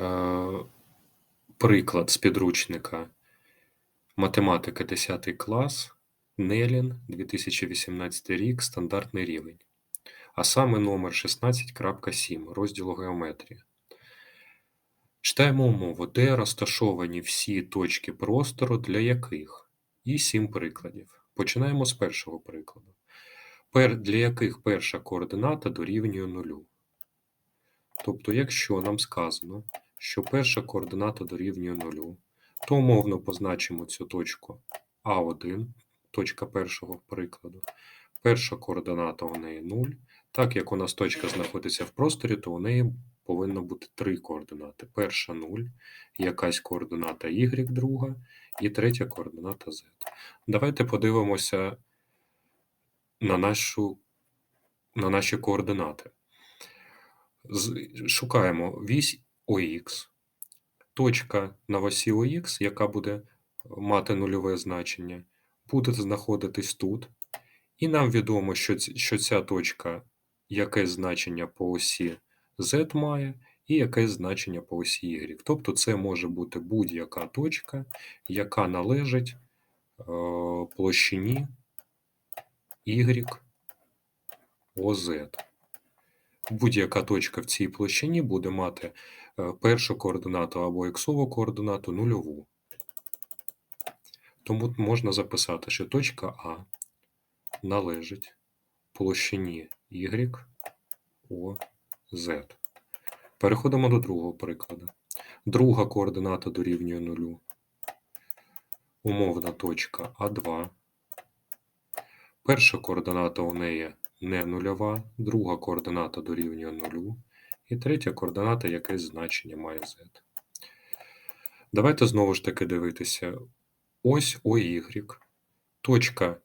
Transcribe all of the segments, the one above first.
Е, Приклад з підручника Математика 10 клас, Нелін, 2018 рік, стандартний рівень. А саме номер 16.7 розділу геометрія. Читаємо умову, де розташовані всі точки простору, для яких. І сім прикладів. Починаємо з першого прикладу. Для яких перша координата дорівнює нулю. Тобто, якщо нам сказано, що перша координата дорівнює нулю, то умовно позначимо цю точку А1, точка першого прикладу. Перша координата у неї 0. Так як у нас точка знаходиться в просторі, то у неї повинно бути три координати. Перша 0, якась координата y, друга, і третя координата z. Давайте подивимося на, нашу, на наші координати. Шукаємо вісь ОХ, точка на осі ОХ, яка буде мати нульове значення, буде знаходитись тут. І нам відомо, що, ця точка якесь значення по осі Z має, і якесь значення по осі Y. Тобто це може бути будь-яка точка, яка належить е, площині Y OZ. Будь-яка точка в цій площині буде мати е, першу координату або іксову координату нульову. Тому можна записати, що точка А належить площині Y OZ. Переходимо до другого прикладу. Друга координата дорівнює нулю. Умовна точка А2. Перша координата у неї не нульова, друга координата дорівнює нулю, і третя координата якесь значення має z. Давайте знову ж таки дивитися. Ось OY. Точка е,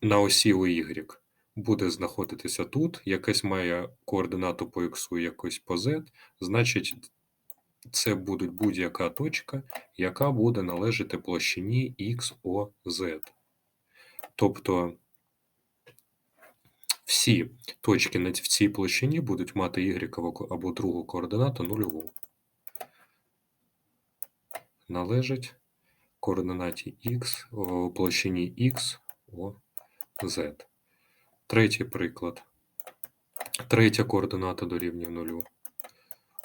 на осі OY буде знаходитися тут, якась має координату по x, якось по z, значить, це буде будь-яка точка, яка буде належати площині XOZ. Тобто всі точки в цій площині будуть мати y або другу координату нульову. Належить координаті x, о, площині x, о, z. Третій приклад. Третя координата дорівнює нулю.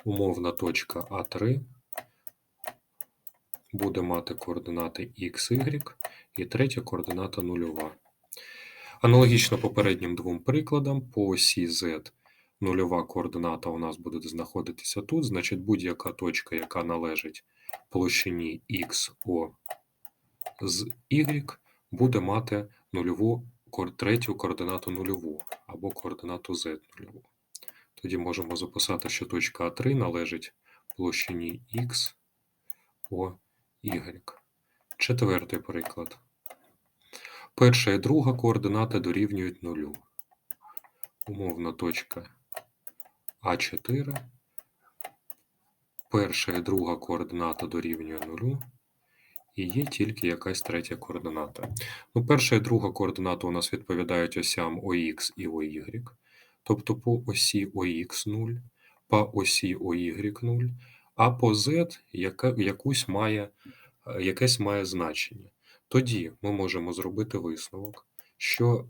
Умовна точка А3 буде мати координати x, y, і третя координата нульова. Аналогічно попереднім двом прикладам, по осі Z нульова координата у нас буде знаходитися тут, значить будь-яка точка, яка належить площині XO з Y, буде мати нульову третю координату нульову або координату Z нульову. Тоді можемо записати, що точка А3 належить площині X, O, Y. Четвертий приклад. Перша і друга координата дорівнюють нулю. Умовна точка А4. Перша і друга координата дорівнює нулю. І є тільки якась третя координата. Ну, перша і друга координата у нас відповідають осям ОХ і ОY. Тобто по осі ОХ 0, по осі ОY 0, а по Z яка, якусь має, якесь має значення. Тоді ми можемо зробити висновок, що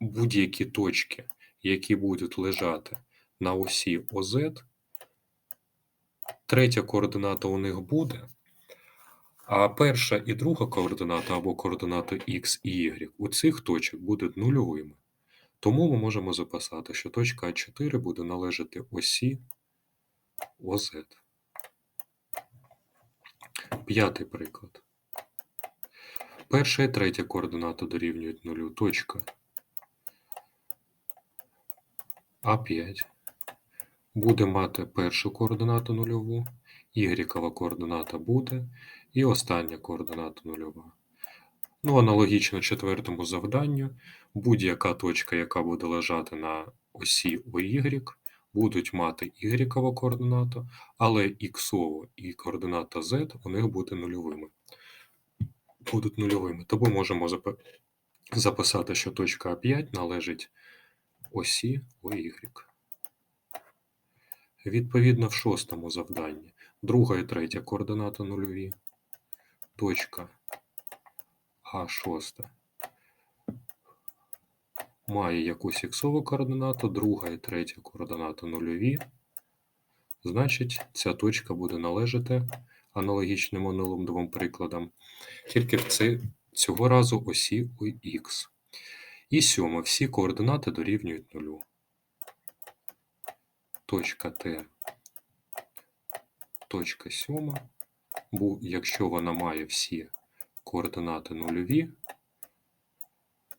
будь-які точки, які будуть лежати на осі ОЗ, третя координата у них буде, а перша і друга координата або координата X і Y у цих точок будуть нульовими. Тому ми можемо записати, що точка А4 буде належати осі ОЗ. П'ятий приклад. Перша і третя координата дорівнюють нулю. Точка А5 буде мати першу координату нульову, y координата буде, і остання координата нульова. Ну, аналогічно четвертому завданню, будь-яка точка, яка буде лежати на осі OY, будуть мати y координату, але x і координата z у них буде нульовими. Будуть нульовими. Тому можемо записати, що точка А5 належить осі OY. Відповідно, в шостому завданні друга і третя координата нульові. Точка А6 має якусь іксову координату, друга і третя координата нульові. Значить, ця точка буде належати аналогічним минулим двом прикладам, тільки в це, цього разу осі у х. І сьоме, всі координати дорівнюють нулю. Точка Т, точка сьома, бо якщо вона має всі координати нульові,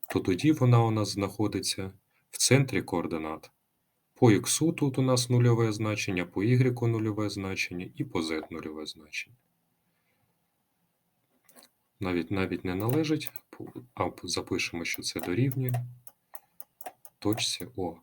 то тоді вона у нас знаходиться в центрі координат. По х тут у нас нульове значення, по y нульове значення і по z нульове значення. Навіть навіть не належить, а запишемо, що це дорівнює точці О.